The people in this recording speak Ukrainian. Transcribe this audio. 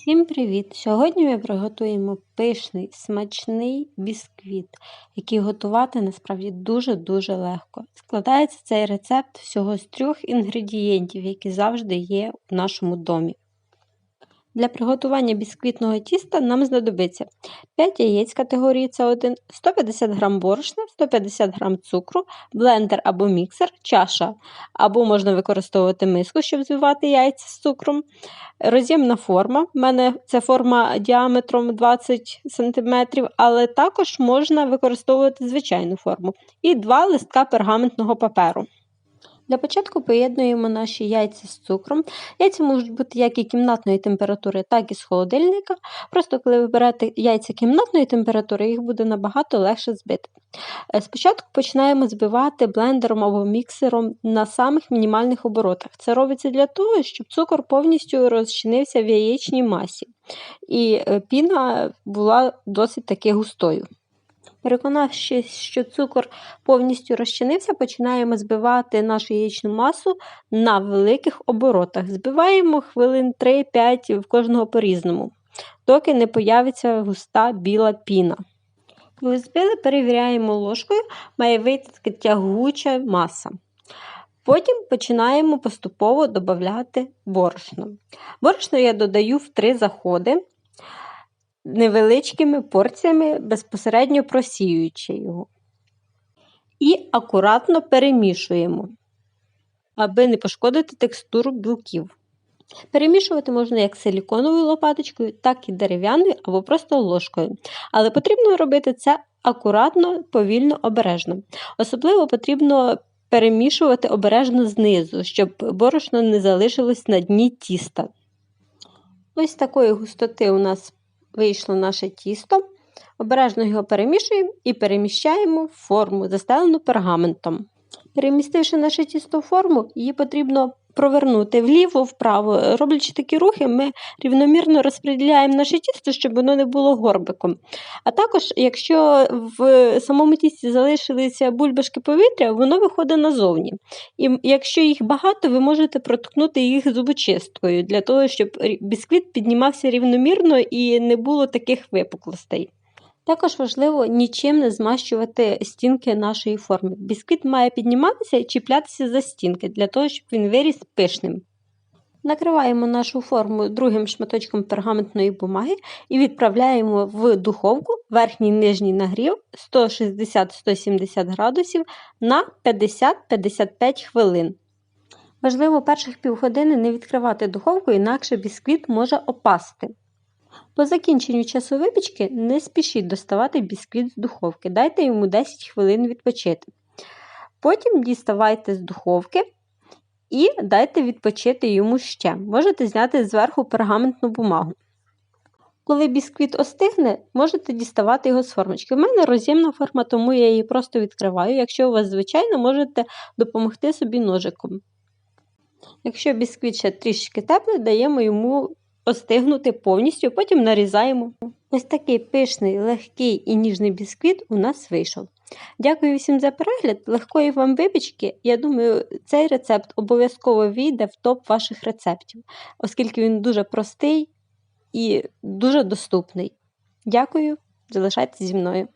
Всім привіт! Сьогодні ми приготуємо пишний, смачний бісквіт, який готувати насправді дуже-дуже легко. Складається цей рецепт всього з трьох інгредієнтів, які завжди є в нашому домі. Для приготування бісквітного тіста нам знадобиться 5 яєць категорії С1, 150 г борошна, 150 г цукру, блендер або міксер, чаша, або можна використовувати миску, щоб збивати яйця з цукром, роз'ємна форма. У мене це форма діаметром 20 см, але також можна використовувати звичайну форму. І два листка пергаментного паперу. Для початку поєднуємо наші яйця з цукром. Яйця можуть бути як і кімнатної температури, так і з холодильника. Просто коли ви берете яйця кімнатної температури, їх буде набагато легше збити. Е, спочатку починаємо збивати блендером або міксером на самих мінімальних оборотах. Це робиться для того, щоб цукор повністю розчинився в яєчній масі, і е, піна була досить таки густою. Переконавшись, що цукор повністю розчинився, починаємо збивати нашу яєчну масу на великих оборотах. Збиваємо хвилин 3-5 в кожного по-різному, доки не появиться густа біла піна. Коли збили, перевіряємо ложкою, має вийти така тягуча маса. Потім починаємо поступово додати борошно. Борошно я додаю в три заходи невеличкими порціями, безпосередньо просіюючи його. І акуратно перемішуємо, аби не пошкодити текстуру білків. Перемішувати можна як силіконовою лопаточкою, так і дерев'яною або просто ложкою. Але потрібно робити це акуратно, повільно, обережно. Особливо потрібно перемішувати обережно знизу, щоб борошно не залишилось на дні тіста. Ось такої густоти у нас вийшло наше тісто. Обережно його перемішуємо і переміщаємо в форму, застелену пергаментом. Перемістивши наше тісто в форму, її потрібно провернути вліво-вправо. Роблячи такі рухи, ми рівномірно розподіляємо наше тісто, щоб воно не було горбиком. А також, якщо в самому тісті залишилися бульбашки повітря, воно виходить назовні. І якщо їх багато, ви можете проткнути їх зубочисткою, для того, щоб бісквіт піднімався рівномірно і не було таких випуклостей. Також важливо нічим не змащувати стінки нашої форми. Бісквіт має підніматися і чіплятися за стінки, для того, щоб він виріс пишним. Накриваємо нашу форму другим шматочком пергаментної бумаги і відправляємо в духовку верхній нижній нагрів 160-170 градусів на 50-55 хвилин. Важливо перших півгодини не відкривати духовку, інакше бісквіт може опасти. По закінченню часу випічки не спішіть доставати бісквіт з духовки, дайте йому 10 хвилин відпочити. Потім діставайте з духовки і дайте відпочити йому ще. Можете зняти зверху пергаментну бумагу. Коли бісквіт остигне, можете діставати його з формочки. У мене роз'ємна форма, тому я її просто відкриваю. Якщо у вас, звичайно, можете допомогти собі ножиком. Якщо бісквіт ще трішки теплий, даємо йому остигнути повністю, потім нарізаємо. Ось такий пишний, легкий і ніжний бісквіт у нас вийшов. Дякую всім за перегляд, легкої вам випічки. Я думаю, цей рецепт обов'язково війде в топ ваших рецептів, оскільки він дуже простий і дуже доступний. Дякую, залишайтеся зі мною.